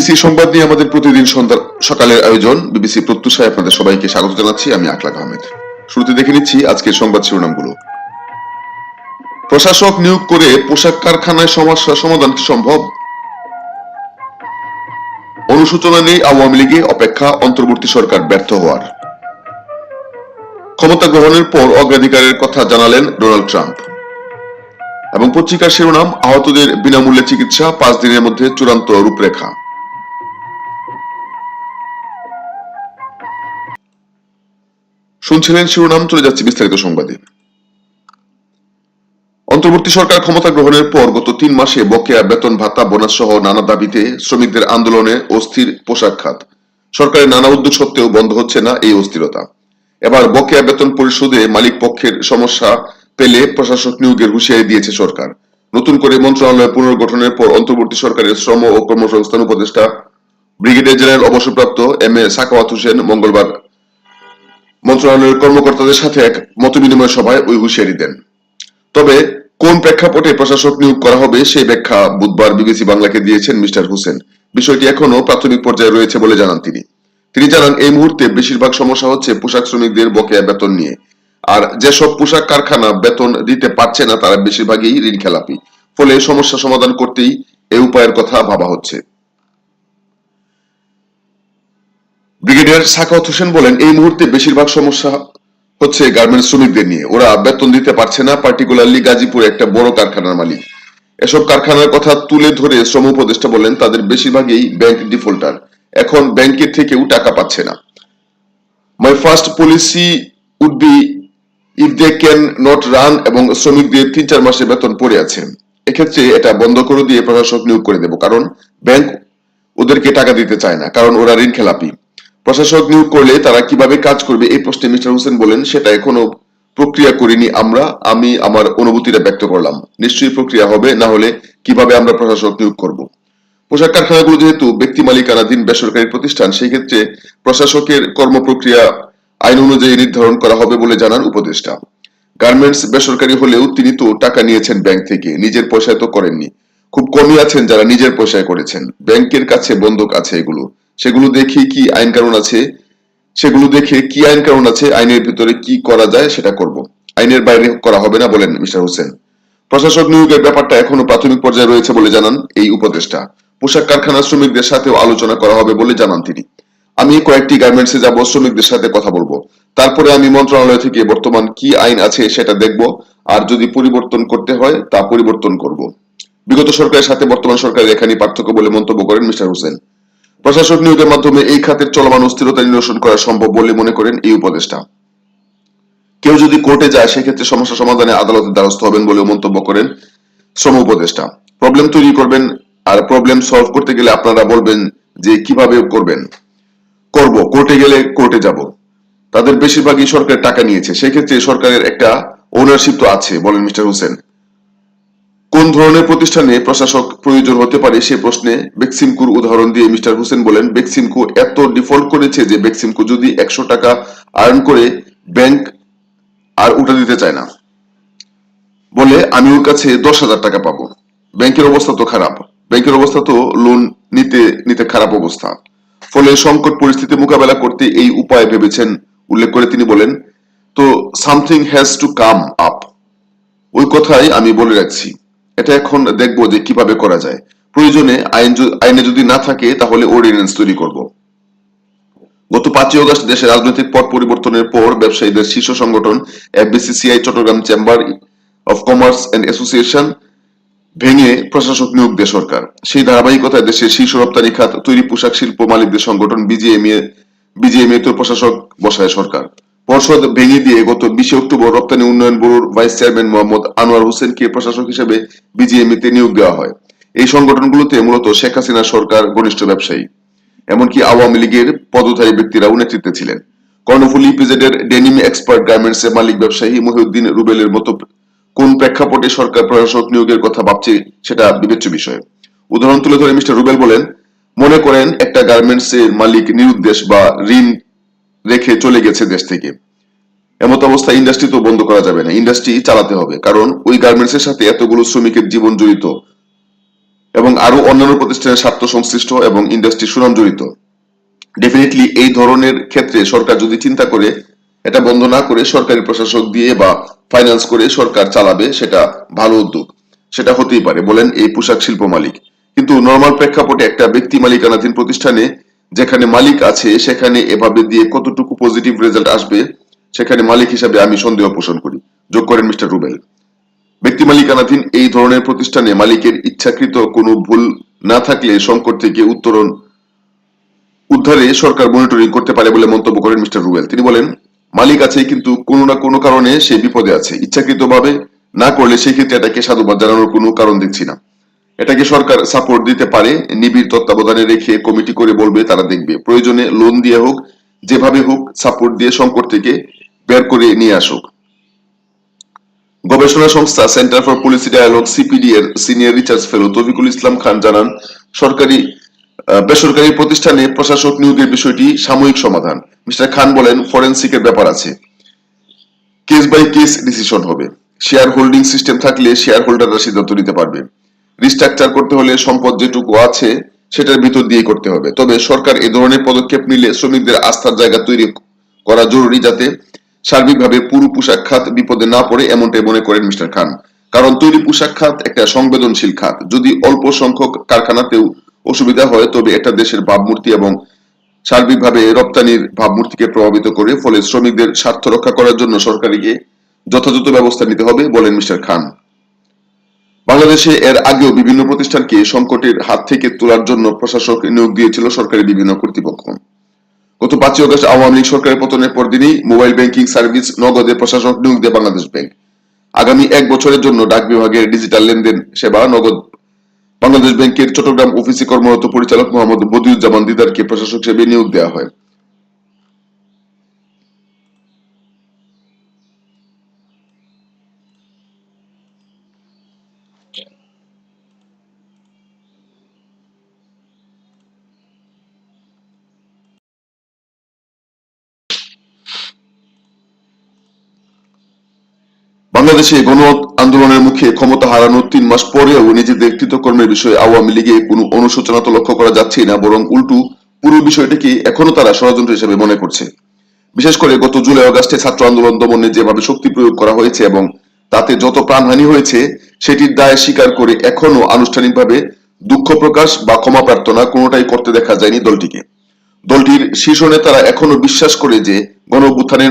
BBC সংবাদ নিয়ে আমাদের প্রতিদিন সন্ধ্যা সকালের আয়োজন। বিবিসি প্রত্যুষায় আপনাদের সবাইকে স্বাগত জানাচ্ছি, আমি আকলাক আহমেদ। শুরুতে দেখে নিচ্ছি আজকের সংবাদ শিরোনামগুলো। প্রশাসক নিয়োগ করে পোশাক কারখানায় সমস্যা সমাধান কি সম্ভব? অনুশোচনা নেই আওয়ামী লীগে, অপেক্ষা অন্তর্বর্তী সরকার ব্যর্থ হওয়ার। ক্ষমতা গ্রহণের পর অগ্রাধিকারের কথা জানালেন ডোনাল্ড ট্রাম্প। এবং পত্রিকার শিরোনাম, আহতদের বিনামূল্যে চিকিৎসা, পাঁচ দিনের মধ্যে চূড়ান্ত রূপরেখা। শুনছিলেন শিরোনাম চলে যাচ্ছে বিস্তারিত সংবাদে। অন্তর্বর্তী সরকার ক্ষমতা গ্রহণের পর গত তিন মাসে বকেয়া বেতন ভাতা, বোনাস সহ নানা দাবিতে শ্রমিকদের আন্দোলনে অস্থির পোশাক খাত। সরকারের নানা উদ্যোগ সত্ত্বেও বন্ধ হচ্ছে না এই অস্থিরতা। এবার বকেয়া বেতন পরিশোধে মালিক পক্ষের সমস্যা পেলে প্রশাসক নিয়োগের হুঁশিয়ারি দিয়েছে সরকার। নতুন করে মন্ত্রণালয় পুনর্গঠনের পর অন্তর্বর্তী সরকারের শ্রম ও কর্মসংস্থান উপদেষ্টা, ব্রিগেডিয়ার জেনারেল অবসরপ্রাপ্ত এম এ সাকাওয়াত হোসেন মঙ্গলবার মন্ত্রণালয়ের কর্মকর্তাদের সাথে এক মতবিনিময় সভায় ওই হুঁশিয়ারি দেন। তবে কোন প্রেক্ষাপটে প্রশাসক নিয়োগ করা হবে সেই ব্যাখ্যা বুধবার বিবিসি বাংলাকে দিয়েছেন মিস্টার হোসেন। বিষয়টি এখনও প্রাথমিক পর্যায়ে রয়েছে বলে জানান তিনি। তিনি জানান, এই মুহূর্তে বেশিরভাগ সমস্যা হচ্ছে পোশাক শ্রমিকদের বকেয়া বেতন নিয়ে। আর যেসব পোশাক কারখানা বেতন দিতে পারছে না, তারা বেশিরভাগই ঋণ খেলাপি ফলে সমস্যা সমাধান করতেই এই উপায়ের কথা ভাবা হচ্ছে। ব্রিগেডিয়ার সাকাওয়াত হোসেন বলেন, এই মুহূর্তে বেশিরভাগ সমস্যা হচ্ছে গার্মেন্টস শ্রমিকদের নিয়ে। ওরা বেতন দিতে পারছে না পার্টিকুলারলি গাজীপুরে একটা বড় কারখানার মালিক। এসব কারখানার কথা তুলে ধরে শ্রম উপদেষ্টা বলেন, তাদের বেশিরভাগই ব্যাংক ডিফল্টার এখন ব্যাংকের থেকেও টাকা পাচ্ছে না। My first policy would be if they can not run এবং শ্রমিকদের তিন চার মাসে বেতন পড়ে আছে। এক্ষেত্রে এটা বন্ধ করে দিয়ে প্রশাসক নিয়োগ করে দেব, কারণ ব্যাংক ওদেরকে টাকা দিতে চায় না, কারণ ওরা ঋণ খেলাপি প্রশাসক নিয়োগ করলে তারা কীভাবে কাজ করবে, এই প্রশ্নে মিস্টার হোসেন বলেন, সেটা এখনও প্রক্রিয়া করিনি আমরা, আমি আমার অনুভূতিটা ব্যক্ত করলাম। নিশ্চয়ই প্রক্রিয়া হবে, না হলে কীভাবে আমরা প্রশাসক নিয়োগ করব? পোশাক কারখানাগুলো যেহেতু ব্যক্তি মালিকানাধীন বেসরকারি প্রতিষ্ঠান, সেই ক্ষেত্রে প্রশাসকের কর্মপ্রক্রিয়া আইন অনুযায়ী নির্ধারণ করা হবে বলে জানান উপদেষ্টা। গার্মেন্টস বেসরকারি হলেও তিনি তো টাকা নিয়েছেন ব্যাংক থেকে, নিজের পয়সায় তো করেননি। খুব কমই আছেন যারা নিজের পয়সায় করেছেন। ব্যাংকের কাছে বন্ধক আছে এগুলো। সেগুলো দেখে কি আইন কানুন আছে? সেগুলো দেখে কি আইন কানুন আছে? আইনের ভিতরে কি করা যায় সেটা করব। আইনের বাইরে করা হবে না বলেন মিস্টার হোসেন। প্রশাসক নিয়োগের ব্যাপারটা এখনও প্রাথমিক পর্যায়ে রয়েছে বলে জানান এই উপদেষ্টা। পোশাক কারখানার শ্রমিকদের সাথেও আলোচনা করা হবে বলে জানান তিনি। আমি কয়েকটি গার্মেন্টসে যাব, শ্রমিকদের সাথে কথা বলব। তারপরে আমি মন্ত্রণালয় থেকে বর্তমান কি আইন আছে সেটা দেখব। আর যদি পরিবর্তন করতে হয়, তা পরিবর্তন করব। বিগত সরকারের সাথে বর্তমান সরকারের এখানে পার্থক্য বলে মন্তব্য করেন মিস্টার হোসেন। প্রশাসক নিয়োগের মাধ্যমে এই খাতের চলমান অস্থিরতা নিরসন করা সম্ভব বলে মনে করেন এই উপদেষ্টা। কেউ যদি কোর্টে যায়, সেক্ষেত্রে সমস্যা সমাধানে আদালতের দ্বারস্থ হবেন বলেও মন্তব্য করেন শ্রম উপদেষ্টা। প্রবলেম তৈরি করবেন আর প্রবলেম সলভ করতে গেলে আপনারা বলবেন যে কীভাবে করবেন? করব, কোর্টে গেলে কোর্টে যাব। তাদের বেশিরভাগই সরকার টাকা নিয়েছে। সেক্ষেত্রে সরকারের একটা ওনারশিপ তো আছে, বলেন মিস্টার হোসেন। কোন ধরনের প্রতিষ্ঠানে প্রশাসক প্রয়োজন হতে পারে সে প্রশ্নে বেক্সিমকুর উদাহরণ দিয়ে মিস্টার হোসেন বলেন বেক্সিমকু এত ডিফল্ট করেছে যে বেক্সিমকু যদি একশো টাকা আর্ন করে ব্যাংক আর উঠে দিতে চায় না। বলে, আমি ওর কাছে দশ হাজার টাকা পাবো। ব্যাংকের অবস্থা তো খারাপ। ব্যাংকের অবস্থা তো লোন নিতে নিতে খারাপ অবস্থা। ফলে সংকট পরিস্থিতি মোকাবেলা করতে এই উপায় ভেবেছেন। উল্লেখ করে তিনি বলেন, তো something has to come up ওই কথাই আমি বলে রাখছি। এটা এখন দেখব যে কীভাবে করা যায়। প্রয়োজনে আইন আইনে যদি না থাকে, তাহলে অর্ডিন্যান্স তৈরি করব। গত পাঁচই অগস্ট দেশের রাজনৈতিক পট পরিবর্তনের পর ব্যবসায়ীদের শীর্ষ সংগঠন, FBCCI Chittagong chamber of commerce and association ভেঙে প্রশাসক নিয়োগ দেয় সরকার। সেই ধারাবাহিকতায় দেশের শীর্ষ রপ্তানি খাত, তৈরি পোশাক শিল্প মালিকদের সংগঠন, বিজিএমএ বিজিএমএ তো প্রশাসক বসায় সরকার। পর্ষদ ভেঙে দিয়ে গত বিশে অক্টোবর রপ্তানি উন্নয়ন ব্যুরোর ভাইস চেয়ারম্যান মোহাম্মদ আনোয়ার হোসেনকে প্রশাসক হিসেবে বিজিএমএ তে নিয়োগ দেওয়া হয়। এই সংগঠনগুলোতে মূলত শেখ হাসিনা সরকার, ঘনিষ্ঠ ব্যবসায়ী, এমনকি আওয়ামী লীগের পদধারী ব্যক্তিরাও নেতৃত্বে ছিলেন। কর্ণফুলি পিজেডের ডেনিম এক্সপার্ট গার্মেন্টস এর মালিক ব্যবসায়ী মহিউদ্দিন রুবেলের মতো কোন প্রেক্ষাপটে সরকার প্রশাসক নিয়োগের কথা ভাবছে সেটা বিবেচ্য বিষয়। উদাহরণ তুলে ধরে মিস্টার রুবেল বলেন, মনে করেন একটা গার্মেন্টস এর মালিক নিরুদ্দেশ বা ঋণ রেখে চলে গেছে দেশ থেকে। এমত অবস্থা ইন্ডাস্ট্রি তো বন্ধ করা যাবে না ইন্ডাস্ট্রি চালাতে হবে, কারণ ওই গার্মেন্টস এর সাথে এতগুলো শ্রমিকের জীবন জড়িত এবং আরও অন্যান্য প্রতিষ্ঠানের স্বার্থ সংশ্লিষ্ট এবং ইন্ডাস্ট্রি সুনাম জড়িত। ডেফিনেটলি এই ধরনের ক্ষেত্রে সরকার যদি চিন্তা করে, এটা বন্ধ না করে সরকারি প্রশাসক দিয়ে বা ফাইন্যান্স করে সরকার চালাবে, সেটা ভালো উদ্যোগ। সেটা হতেই পারে, বলেন এই পোশাক শিল্প মালিক। কিন্তু নর্মাল প্রেক্ষাপটে একটা ব্যক্তি মালিকানাধীন প্রতিষ্ঠানে যেখানে মালিক আছে, সেখানে এভাবে দিয়ে কতটুকু পজিটিভ রেজাল্ট আসবে, সেখানে মালিক হিসাবে আমি সন্দেহ পোষণ করি। যোগ করেন মিস্টার রুবেল। ব্যক্তি মালিকানাধীন এই ধরনের প্রতিষ্ঠানে মালিকের ইচ্ছাকৃত কোনো ভুল না থাকলে সংকট থেকে উত্তরণ, উদ্ধারে সরকার মনিটরিং করতে পারে বলে মন্তব্য করেন মিস্টার রুবেল। তিনি বলেন, মালিক আছে কিন্তু কোনো না কোনো কারণে সে বিপদে আছে। ইচ্ছাকৃত ভাবে না করলে সেই ক্ষেত্রে এটাকে সাধুবাদ জানানোর কোনো কারণ দেখছি না। এটাকে সরকার সাপোর্ট দিতে পারে, নিবিড় তত্ত্বাবধানে রেখে কমিটি করে বলবে, তারা দেখবে। প্রয়োজনে লোন দিয়ে হোক, যেভাবে হোক সাপোর্ট দিয়ে সংকট থেকে বের করে নিয়ে আসুক। গবেষণা সংস্থা centre for policy dialogue CPD এর senior research fellow Towfiqul Islam Khan জানান, সরকারি বেসরকারি প্রতিষ্ঠানে প্রশাসক নিয়োগের বিষয়টি সাময়িক সমাধান। মিস্টার খান বলেন ফরেন্সিকের ব্যাপার আছে। কেস বাই কেস ডিসিশন হবে। শেয়ার হোল্ডিং সিস্টেম থাকলে শেয়ার হোল্ডাররা সিদ্ধান্ত নিতে পারবে। রিস্ট্রাকচার করতে হলে সম্পদ যেটুকু আছে, সেটার ভিতর দিয়ে করতে হবে। তবে সরকার এ ধরনের পদক্ষেপ নিলে শ্রমিকদের আস্থার জায়গা তৈরি করা জরুরি যাতে সার্বিকভাবে পুরো পোশাক খাত বিপদে না পড়ে, এমনটাই মনে করেন মিস্টার খান। কারণ তৈরি পোশাক খাত একটা সংবেদনশীল খাত। যদি অল্প সংখ্যক কারখানাতেও অসুবিধা হয়, তবে এটা দেশের ভাবমূর্তি এবং সার্বিকভাবে রপ্তানির ভাবমূর্তিকে প্রভাবিত করে, ফলে শ্রমিকদের স্বার্থ রক্ষা করার জন্য সরকারিকে যথাযথ ব্যবস্থা নিতে হবে বলেন মিস্টার খান। বাংলাদেশে এর আগেও বিভিন্ন প্রতিষ্ঠানকে সংকটের হাত থেকে তোলার জন্য প্রশাসক নিয়োগ দিয়েছিল সরকারি বিভিন্ন কর্তৃপক্ষ। গত পাঁচই অগস্ট আওয়ামী লীগ সরকারের পতনের পর দিনই মোবাইল ব্যাংকিং সার্ভিস নগদে প্রশাসক নিয়োগ দেয় বাংলাদেশ ব্যাংক। আগামী এক বছরের জন্য ডাক বিভাগের ডিজিটাল লেনদেন সেবা নগদ। বাংলাদেশ ব্যাংকের চট্টগ্রাম অফিসে কর্মরত পরিচালক মোহাম্মদ বদিউজ্জামান দিদারকে প্রশাসক হিসেবে নিয়োগ দেওয়া হয়। বাংলাদেশে গণ আন্দোলনের মুখে ক্ষমতা হারানোর তিন মাস পরেও নিজেদের কৃতকর্মের বিষয়ে আওয়ামী লীগে কোনো অনুশোচনা তো লক্ষ্য করা যাচ্ছে না, বরং উল্টো পুরো বিষয়টিকে এখনও তারা ষড়যন্ত্র হিসেবে মনে করছে। বিশেষ করে গত জুলাই আগস্টে ছাত্র আন্দোলন দমনে যেভাবে শক্তি প্রয়োগ করা হয়েছে এবং তাতে যত প্রাণহানি হয়েছে, সেটির দায় স্বীকার করে এখনও আনুষ্ঠানিকভাবে দুঃখ প্রকাশ বা ক্ষমা প্রার্থনা কোনোটাই করতে দেখা যায়নি দলটিকে। দলটির শীর্ষ নেতারা এখনও বিশ্বাস করে যে গণ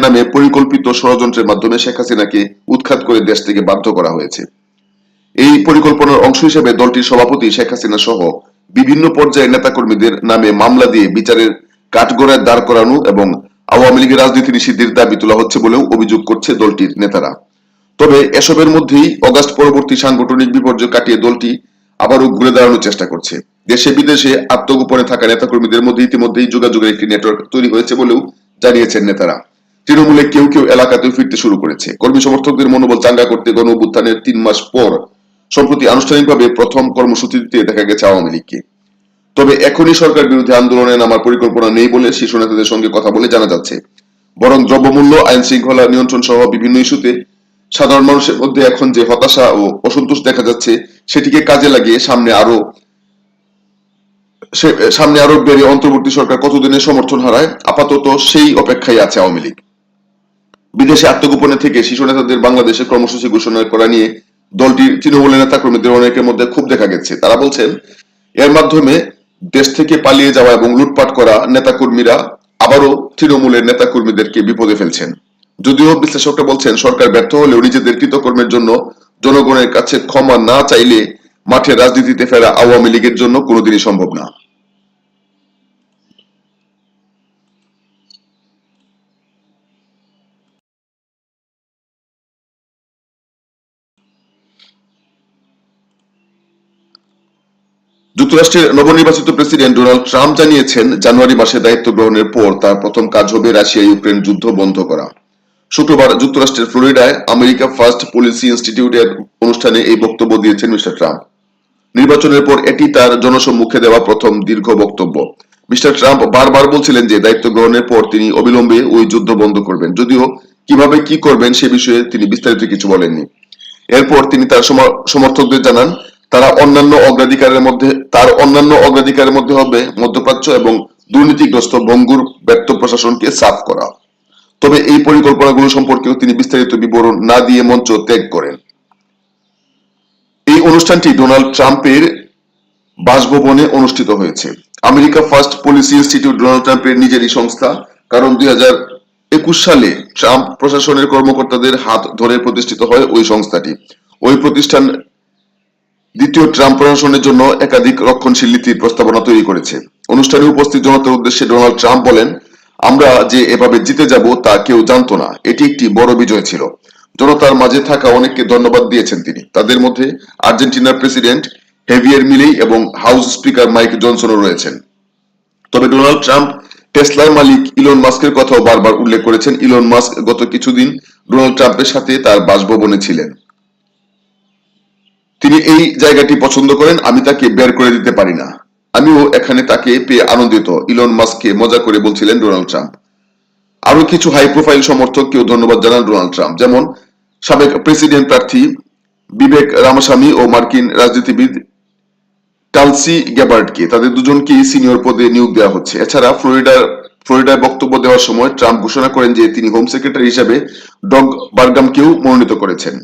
নামে পরিকল্পিত ষড়যন্ত্রের মাধ্যমে শেখ হাসিনাকে উৎখাত করে দেশ থেকে বাধ্য করা হয়েছে। এই পরিকল্পনার অংশ হিসেবে দলটির সভাপতি শেখ হাসিনা সহ বিভিন্ন পর্যায়ের নেতাকর্মীদের নামে মামলা দিয়ে বিচারের কাঠগড়ায় দাঁড় করানো এবং আওয়ামী লীগের রাজনীতি নিষিদ্ধের দাবি তোলা হচ্ছে বলেও অভিযোগ করছে দলটির নেতারা। তবে এসবের মধ্যেই অগাস্ট পরবর্তী সাংগঠনিক বিপর্যয় কাটিয়ে দলটি আবারও ঘুরে দাঁড়ানোর চেষ্টা করছে। দেশে বিদেশে আত্মগোপনে থাকা নেতাকর্মীদের মধ্যে ইতিমধ্যেই যোগাযোগের একটি নেটওয়ার্ক তৈরি হয়েছে বলেও জানিয়েছেন নেতারা। তৃণমূলে কেউ কেউ এলাকাতেও ফিরতে শুরু করেছে। কর্মী সমর্থকদের মনোবল চাঙ্গা করতে গণ অভ্যুত্থানের তিন মাস পর সম্প্রতি আনুষ্ঠানিকভাবে প্রথম কর্মসূচি দিতে দেখা গেছে আওয়ামী লীগকে। তবে এখনই সরকার বিরুদ্ধে আন্দোলনে নামার পরিকল্পনা নেই বলে শীর্ষ নেতাদের সঙ্গে কথা বলে জানা যাচ্ছে। বরং দ্রব্যমূল্য আইন শৃঙ্খলা নিয়ন্ত্রণ সহ বিভিন্ন ইস্যুতে সাধারণ মানুষের মধ্যে এখন যে হতাশা ও অসন্তোষ দেখা যাচ্ছে, সেটিকে কাজে লাগিয়ে সামনে আরও সামনে আরও বেড়ে অন্তর্বর্তী সরকার কতদিনের সমর্থন হারায়? আপাতত সেই অপেক্ষায় আছে আওয়ামী লীগ। বিদেশে আত্মগোপনে থেকে শিশু নেতাদের বাংলাদেশে কর্মসূচি ঘোষণা করা নিয়ে দলটির তৃণমূলের নেতা কর্মীদের অনেকের মধ্যে খুব দেখা গেছে। তারা বলছেন, এর মাধ্যমে দেশ থেকে পালিয়ে যাওয়া এবং লুটপাট করা নেতা কর্মীরা আবারও তৃণমূলের নেতা কর্মীদেরকে বিপদে ফেলছেন। যদিও বিশ্লেষকরা বলছেন, সরকার ব্যর্থ হলেও নিজেদের কৃতকর্মের জন্য জনগণের কাছে ক্ষমা না চাইলে মাঠে রাজনীতিতে ফেরা আওয়ামী লীগের জন্য কোনোদিনই সম্ভব না। যুক্তরাষ্ট্রের নবনির্বাচিত প্রেসিডেন্ট ডোনাল্ড ট্রাম্প জানিয়েছেন, জানুয়ারি মাসে দায়িত্ব গ্রহণের পর তার প্রথম কাজ হবে রাশিয়া ইউক্রেন যুদ্ধ বন্ধ করা। শুক্রবার যুক্তরাষ্ট্রের ফ্লোরিডায় আমেরিকা ফার্স্ট পলিসি ইনস্টিটিউটের অনুষ্ঠানে এই বক্তব্য দিয়েছেন মিস্টার ট্রাম্প। নির্বাচনের পর এটি তার জনসম্মুখে দেওয়া প্রথম দীর্ঘ বক্তব্য। মিস্টার ট্রাম্প বারবার বলছিলেন যে দায়িত্ব গ্রহণের পর তিনি অবিলম্বে ওই যুদ্ধ বন্ধ করবেন। যদিও কীভাবে কি করবেন সে বিষয়ে তিনি বিস্তারিত কিছু বলেননি। এরপর তিনি তার সম- সমর্থকদের জানান, তারা অন্যান্য অগ্রাধিকারের মধ্যে, তার অন্যান্য অগ্রাধিকারের মধ্যে হবে মধ্যপ্রাচ্য এবং দুর্নীতিগ্রস্ত ভঙ্গুর ব্যর্থ প্রশাসনকে সাফ করা। তবে এই পরিকল্পনাগুলো সম্পর্কেও তিনি বিস্তারিত বিবরণ না দিয়ে মঞ্চ ত্যাগ করেন। এই অনুষ্ঠানটি ডোনাল্ড ট্রাম্পের বাসভবনে অনুষ্ঠিত হয়েছে। America first policy institute Donald ট্রাম্পের নিজেরই সংস্থা, কারণ দুই হাজার একুশ সালে ট্রাম্প প্রশাসনের কর্মকর্তাদের হাত ধরে প্রতিষ্ঠিত হয় ওই সংস্থাটি। ওই প্রতিষ্ঠান দ্বিতীয় ট্রাম্প প্রশাসনের জন্য একাধিক রক্ষণশীল নীতির প্রস্তাবনা তৈরি করেছে। অনুষ্ঠানে উপস্থিত জনতার উদ্দেশ্যে ডোনাল্ড ট্রাম্প বলেন আমরা যে এভাবে জিতে যাব তা কেউ জানতো না। এটি একটি বড় বিজয় ছিল। জনতার মাঝে থাকা অনেককে ধন্যবাদ দিয়েছেন তিনি। তাদের মধ্যে আর্জেন্টিনার প্রেসিডেন্ট হেভিয়ার মিলেই এবং হাউস স্পিকার মাইক জনসনও রয়েছেন। তবে ডোনাল্ড ট্রাম্প, টেসলার মালিক ইলন মাস্কের কথাও বারবার উল্লেখ করেছেন। ইলন মাস্ক গত কিছুদিন ডোনাল্ড ট্রাম্পের সাথে তার বাসভবনে ছিলেন। তিনি এই জায়গাটি পছন্দ করেন, আমি তাকে বের করে দিতে পারি না। আমিও এখানে তাকে পেয়ে আনন্দিত। ইলন মাস্ককে মজা করে বলছিলেন ডোনাল্ড ট্রাম্প। আরও কিছু হাই প্রোফাইল সমর্থককেও ধন্যবাদ জানান ডোনাল্ড ট্রাম্প। যেমন, সাবেক প্রেসিডেন্ট প্রার্থী বিবেক রামাস্বামী ও মার্কিন রাজনীতিবিদ টালসি গ্যাবার্ডকে তাদের দুজনকেই সিনিয়র পদে নিয়োগ দেওয়া হচ্ছে। এছাড়া ফ্লোরিডার, ফ্লোরিডায় বক্তব্য দেওয়ার সময় ট্রাম্প ঘোষণা করেন যে তিনি হোম সেক্রেটারি হিসেবে ডগ বার্গামকেও মনোনীত করেছেন।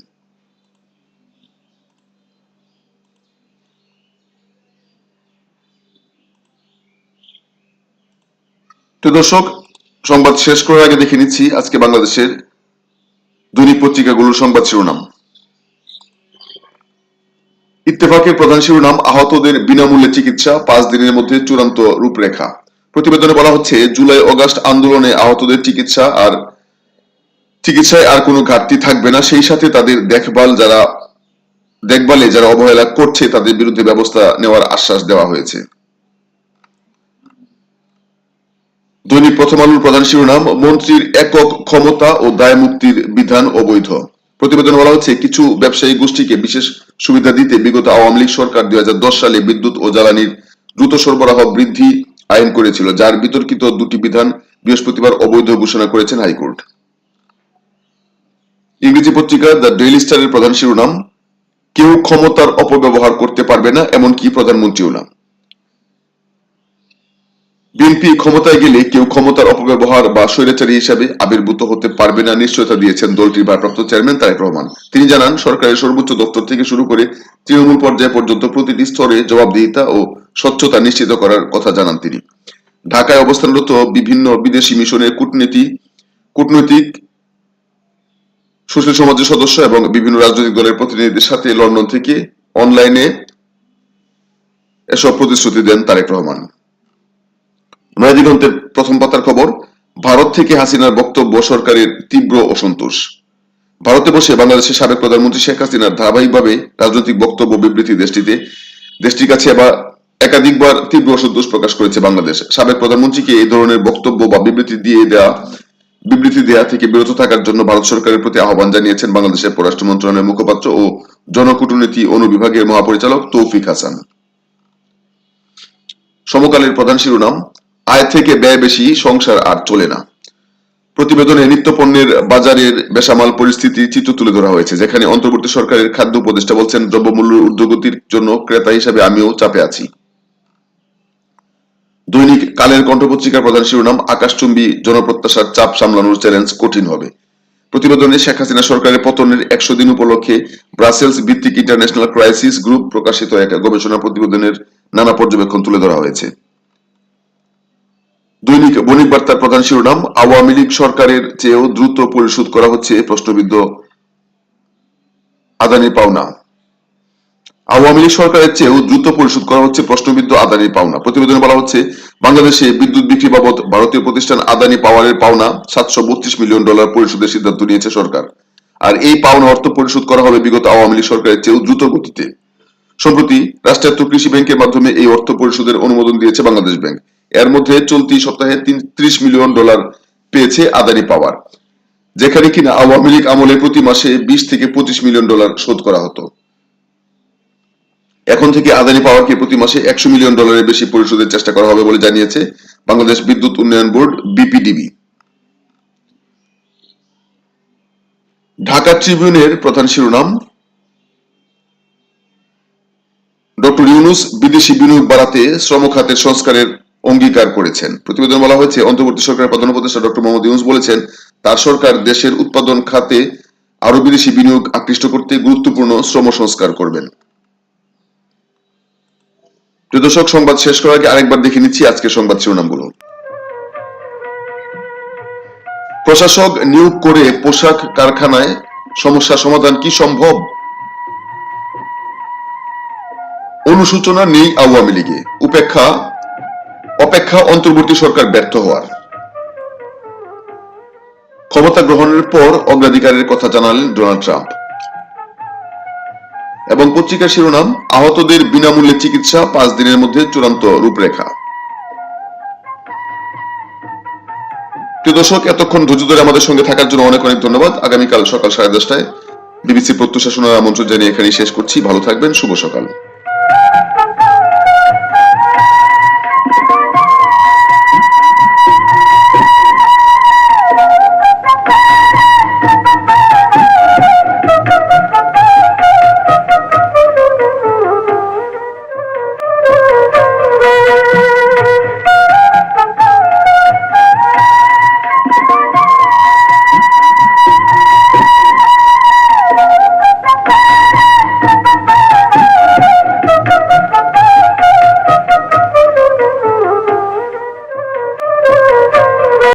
তো দর্শক, সংবাদ শেষ করার আগে দেখে নিচ্ছি আজকে বাংলাদেশের দৈনিক পত্রিকাগুলোর সংবাদ শিরোনাম। ইত্তেফাকের প্রধান শিরোনাম, আহতদের বিনামূল্যে চিকিৎসা, পাঁচ দিনের মধ্যে চূড়ান্ত রূপরেখা। প্রতিবেদনে বলা হচ্ছে, জুলাই অগাস্ট আন্দোলনে আহতদের চিকিৎসা আর চিকিৎসায় আর কোনো ঘাটতি থাকবে না। সেই সাথে তাদের দেখভাল যারা দেখভালে যারা অবহেলা করছে, তাদের বিরুদ্ধে ব্যবস্থা নেওয়ার আশ্বাস দেওয়া হয়েছে। দৈনিক প্রথম আলোর প্রধান শিরোনাম, মন্ত্রীর একক ক্ষমতা ও দায় মুক্তির বিধান অবৈধ। প্রতিবেদন বলা হচ্ছে, কিছু ব্যবসায়ী গোষ্ঠীকে বিশেষ সুবিধা দিতে বিগত আওয়ামী লীগ সরকার দুই হাজার দশ সালে বিদ্যুৎ ও জ্বালানির দ্রুত সরবরাহ বৃদ্ধি আইন করেছিল, যার বিতর্কিত দুটি বিধান বৃহস্পতিবার অবৈধ ঘোষণা করেছেন হাইকোর্ট। ইংরেজি পত্রিকা দ্য ডেইলি স্টারের প্রধান শিরোনাম, কেউ ক্ষমতার অপব্যবহার করতে পারবে না, এমনকি প্রধানমন্ত্রীও না। বিএনপি ক্ষমতায় গেলে কেউ ক্ষমতার অপব্যবহার বা স্বৈরাচারী হিসাবে আবির্ভূত হতে পারবে না, নিশ্চয়তা দিয়েছেন দলটির ভারপ্রাপ্ত চেয়ারম্যান তারেক রহমান। তিনি জানান, সরকারের সর্বোচ্চ দপ্তর থেকে শুরু করে তৃণমূল পর্যায় পর্যন্ত প্রতিটি স্তরে জবাবদিহিতা ও স্বচ্ছতা নিশ্চিত করার কথা জানান তিনি। ঢাকায় অবস্থানরত বিভিন্ন বিদেশি মিশনের কূটনীতি, কূটনৈতিক, সুশীল সমাজের সদস্য এবং বিভিন্ন রাজনৈতিক দলের প্রতিনিধিদের সাথে লন্ডন থেকে অনলাইনে এসব প্রতিশ্রুতি দেন তারেক রহমান। নয়াদিগন্তের প্রথম পাতার খবর, ভারত থেকে হাসিনার বক্তব্য সরকারের তীব্র অসন্তোষ। ভারতে বসে বাংলাদেশের সাবেক প্রধানমন্ত্রী শেখ হাসিনার ধারাবাহিকভাবে রাজনৈতিক বক্তব্য বিবৃতি দেশটিতে, দেশটির কাছে এবার একাধিকবার তীব্র অসন্তোষ প্রকাশ করেছে বাংলাদেশ। সাবেক প্রধানমন্ত্রীকে এই ধরনের বক্তব্য বা বিবৃতি দিয়ে দেওয়া বিবৃতি দেওয়া থেকে বিরত থাকার জন্য ভারত সরকারের প্রতি আহ্বান জানিয়েছেন বাংলাদেশের পররাষ্ট্র মন্ত্রণালয়ের মুখপাত্র ও জনকূটনীতি অনুবিভাগের মহাপরিচালক তৌফিক হাসান। সমকালের প্রধান শিরোনাম আয় থেকে ব্যয় বেশি সংসার আর চলে না। প্রতিবেদনে নিত্য পণ্যের বাজারের বেসামাল পরিস্থিতি চিত্র তুলে ধরা হয়েছে, যেখানে অন্তর্বর্তী সরকারের খাদ্য উপদেষ্টা বলছেন দ্রব্যমূল্যের ঊর্ধ্বগতির জন্য ক্রেতা হিসাবে আমিও চাপে আছি। দৈনিক কালের কণ্ঠপত্রিকার প্রধান শিরোনাম, আকাশচুম্বী জনপ্রত্যাশার চাপ সামলানোর চ্যালেঞ্জ কঠিন হবে। প্রতিবেদনে শেখ হাসিনা সরকারের পতনের একশো দিন উপলক্ষে ব্রাসেলস ভিত্তিক ইন্টারন্যাশনাল ক্রাইসিস গ্রুপ প্রকাশিত এক গবেষণা প্রতিবেদনের নানা পর্যবেক্ষণ তুলে ধরা হয়েছে। দৈনিক বণিক বার্তার প্রধান শিরোনাম, আওয়ামী লীগ সরকারের চেয়েও দ্রুত পরিশোধ করা হচ্ছে প্রশ্নবিদ্ধ আদানি পাওনা। আওয়ামী লীগ সরকারের চেয়েও দ্রুত পরিশোধ করা হচ্ছে প্রশ্নবিদ্ধ আদানি পাওনা। প্রতিবেদনে বলা হচ্ছে, বাংলাদেশে বিদ্যুৎ বিক্রি বাবদ ভারতীয় প্রতিষ্ঠান আদানি পাওয়ারের পাওনা সাতশো বত্রিশ মিলিয়ন ডলার পরিশোধের সিদ্ধান্ত নিয়েছে সরকার। আর এই পাওনা অর্থ পরিশোধ করা হবে বিগত আওয়ামী লীগ সরকারের চেয়েও দ্রুত গতিতে। সম্প্রতি রাষ্ট্রায়ত্ত কৃষি ব্যাংকের মাধ্যমে এই অর্থ পরিশোধের অনুমোদন দিয়েছে বাংলাদেশ ব্যাংক। এর মধ্যে চলতি সপ্তাহে ত্রিশ মিলিয়ন ডলার পেয়েছে আদানি পাওয়ার, যেখানে কিনা আওয়ামী লীগ আমলে প্রতি মাসে বিশ থেকে পঁচিশ মিলিয়ন ডলার শোধ করা হতো। এখন থেকে আদানি পাওয়ারকে প্রতি মাসে একশো মিলিয়ন ডলারের বেশি পরিশোধের চেষ্টা করা হবে বলে জানিয়েছে বাংলাদেশ বিদ্যুৎ উন্নয়ন বোর্ড, বিপিডিবি। ঢাকা ট্রিবিউনের প্রধান শিরোনাম, ডক্টর ইউনুস বিদেশি বিনিয়োগ বাড়াতে শ্রম খাতের সংস্কারের অঙ্গীকার করেছেন। প্রতিবেদন বলা হয়েছে, অন্তর্বর্তী সরকারের প্রধান উপদেষ্টা ডক্টর মোহাম্মদ ইউনুস বলেছেন, তার সরকার দেশের উৎপাদন খাতে আরও বিদেশি বিনিয়োগ আকৃষ্ট করতে গুরুত্বপূর্ণ শ্রম সংস্কার করবেন। দর্শক, সংবাদ শেষ করার আগে আরেকবার দেখে নিচ্ছি আজকের সংবাদ শিরোনামগুলো প্রশাসক নিয়োগ করে পোশাক কারখানায় সমস্যা সমাধান কি সম্ভব? অনুসূচনা নেই আওয়ামী লীগে। উপেক্ষা অপেক্ষা অন্তর্বর্তী সরকার ব্যর্থ হওয়ার। ক্ষমতা গ্রহণের পর অগ্রাধিকারের কথা জানালেন ডোনাল্ড ট্রাম্প। এবং পত্রিকার শিরোনাম, আহতদের বিনামূল্যে চিকিৎসা, পাঁচ দিনের মধ্যে চূড়ান্ত রূপরেখা। প্রিয় দর্শক, এতক্ষণ ধৈর্য ধরে আমাদের সঙ্গে থাকার জন্য অনেক অনেক ধন্যবাদ। আগামীকাল সকাল সাড়ে দশটায় বিবিসি প্রত্যুষা আমন্ত্রণ জানিয়ে এখানেই শেষ করছি। ভালো থাকবেন, শুভ সকাল।